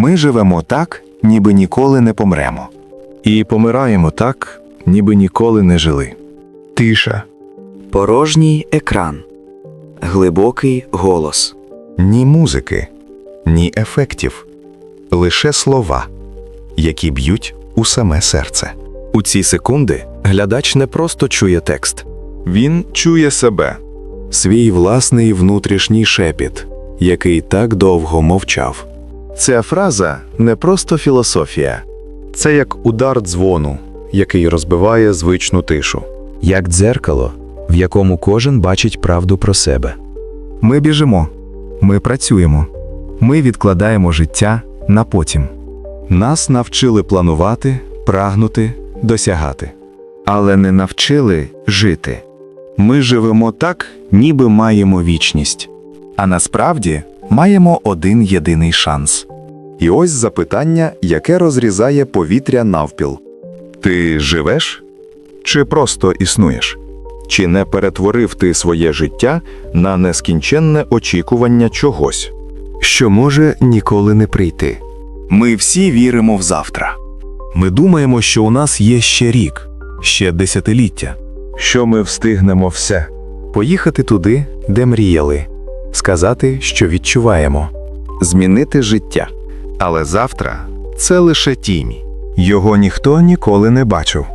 Ми живемо так, ніби ніколи не помремо. І помираємо так, ніби ніколи не жили. Тиша. Порожній екран. Глибокий голос. Ні музики, ні ефектів, лише слова, які б'ють у саме серце. У ці секунди глядач не просто чує текст, він чує себе, свій власний внутрішній шепіт, який так довго мовчав. Ця фраза не просто філософія, це як удар дзвону, який розбиває звичну тишу. як дзеркало, в якому кожен бачить правду про себе. Ми біжимо, ми працюємо, ми відкладаємо життя на потім. Нас навчили планувати, прагнути, досягати. але не навчили жити. Ми живемо так, ніби маємо вічність, а насправді маємо один єдиний шанс. І ось запитання, яке розрізає повітря навпіл. Ти живеш? Чи просто існуєш? Чи не перетворив ти своє життя на нескінченне очікування чогось, що може ніколи не прийти? Ми всі віримо в завтра. Ми думаємо, що у нас є ще рік, ще десятиліття, що ми встигнемо все. Поїхати туди, де мріяли, сказати, що відчуваємо. Змінити життя. Але завтра це лише тінь. Його ніхто ніколи не бачив.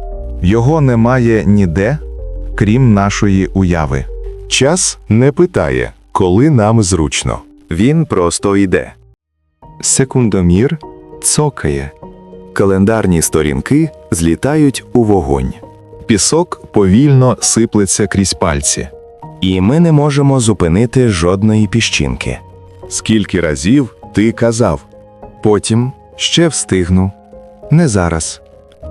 Його немає ніде, крім нашої уяви. Час не питає, коли нам зручно. Він просто йде. Секундомір цокає. Календарні сторінки злітають у вогонь. Пісок повільно сиплеться крізь пальці. І ми не можемо зупинити жодної піщинки. Скільки разів ти казав? Потім ще встигну. Не зараз.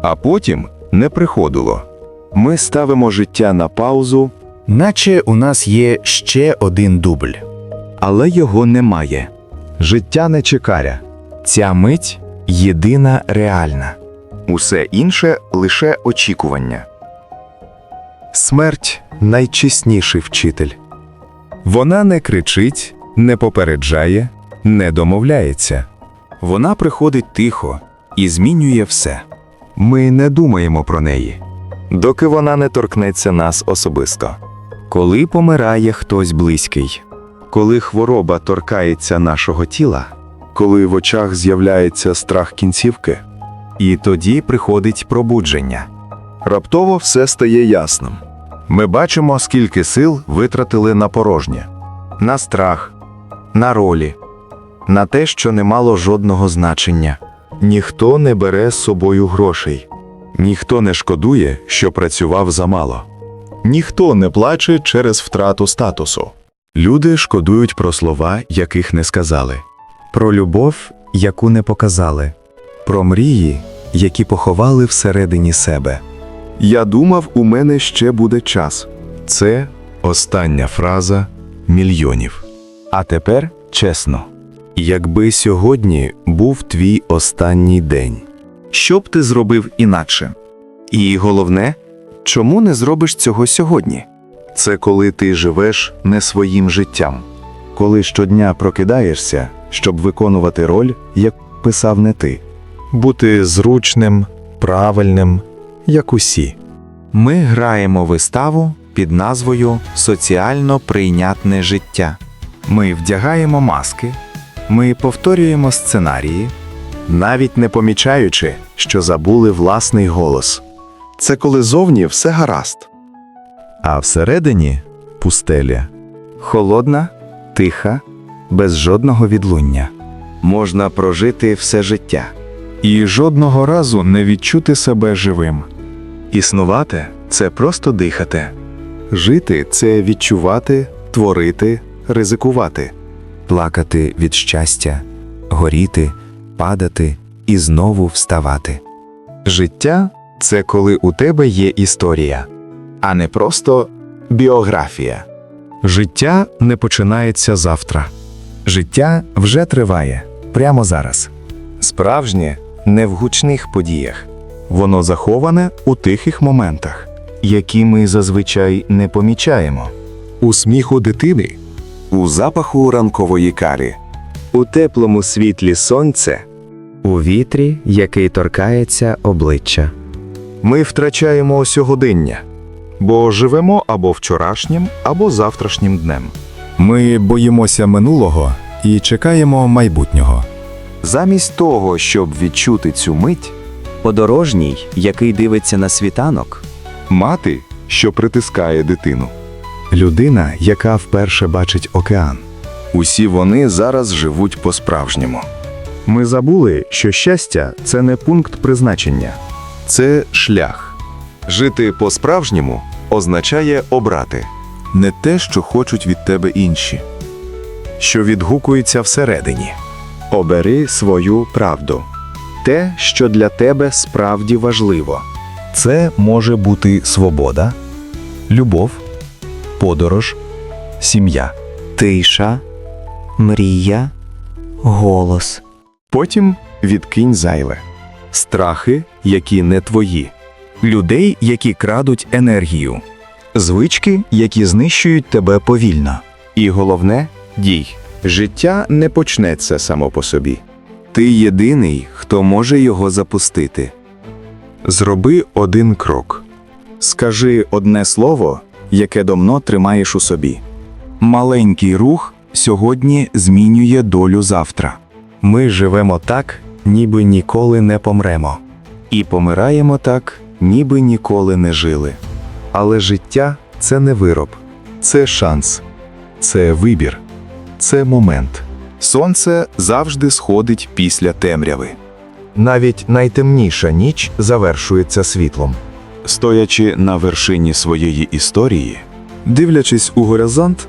А потім не приходило. Ми ставимо життя на паузу, Наче у нас є ще один дубль. але його немає. Життя не чекаря. Ця мить єдина реальна. Усе інше лише очікування. Смерть найчесніший вчитель. Вона не кричить, не попереджає, не домовляється. Вона приходить тихо і змінює все. Ми не думаємо про неї, доки вона не торкнеться нас особисто. Коли помирає хтось близький, коли хвороба торкається нашого тіла, коли в очах з'являється страх кінцівки, і тоді приходить пробудження. Раптово все стає ясним. Ми бачимо, скільки сил витратили на порожнє, на страх, на ролі, на те, що не мало жодного значення. Ніхто не бере з собою грошей, ніхто не шкодує, що працював замало. Ніхто не плаче через втрату статусу. Люди шкодують про слова, яких не сказали, про любов, яку не показали, про мрії, які поховали всередині себе. Я думав, у мене ще буде час. Це остання фраза мільйонів. А тепер чесно. Якби сьогодні був твій останній день, Що б ти зробив інакше? І головне, чому не зробиш цього сьогодні? це коли ти живеш не своїм життям, коли щодня прокидаєшся, щоб виконувати роль, як писав не ти, бути зручним, правильним, як усі. Ми граємо виставу під назвою Соціально прийнятне життя. Ми вдягаємо маски, ми повторюємо сценарії, навіть не помічаючи, що забули власний голос. Це коли зовні все гаразд. А всередині пустеля. холодна, тиха, без жодного відлуння. Можна прожити все життя. І жодного разу не відчути себе живим. Існувати це просто дихати. Жити це відчувати, творити, ризикувати. Плакати від щастя, горіти, падати і знову вставати. Життя це коли у тебе є історія, а не просто біографія. Життя не починається завтра. Життя вже триває прямо зараз. Справжнє не в гучних подіях. Воно заховане у тихих моментах, які ми зазвичай не помічаємо. у сміху дитини, у запаху ранкової карі, У теплому світлі сонця у вітрі, який торкається обличчя. Ми втрачаємо сьогодення, бо живемо або вчорашнім, або завтрашнім днем. Ми боїмося минулого і чекаємо майбутнього. Замість того, щоб відчути цю мить, Подорожній, який дивиться на світанок, мати, що притискає дитину. Людина, яка вперше бачить океан. Усі вони зараз живуть по-справжньому. Ми забули, що щастя це не пункт призначення. Це шлях. Жити по-справжньому означає обрати. Не те, що хочуть від тебе інші, що відгукується всередині. Обери свою правду. Те, що для тебе справді важливо. Це може бути свобода, любов, подорож, сім'я. тиша, мрія, голос. Потім відкинь зайве. Страхи, які не твої, людей, які крадуть енергію, звички, які знищують тебе повільно. І головне дій. Життя не почнеться само по собі. Ти єдиний, хто може його запустити. Зроби один крок. Скажи одне слово, яке давно тримаєш у собі. Маленький рух сьогодні змінює долю завтра. Ми живемо так, ніби ніколи не помремо. І помираємо так, ніби ніколи не жили. Але життя це не вироб, це шанс, це вибір, це момент. Сонце завжди сходить після темряви. Навіть найтемніша ніч завершується світлом. Стоячи на вершині своєї історії, дивлячись у горизонт,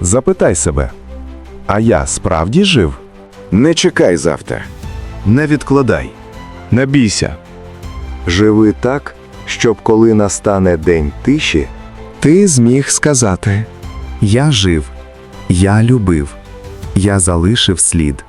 запитай себе: а я справді жив? Не чекай завтра. Не відкладай, не бійся. Живи так, щоб коли настане день тиші, Ти зміг сказати: Я жив, я любив, я залишив слід.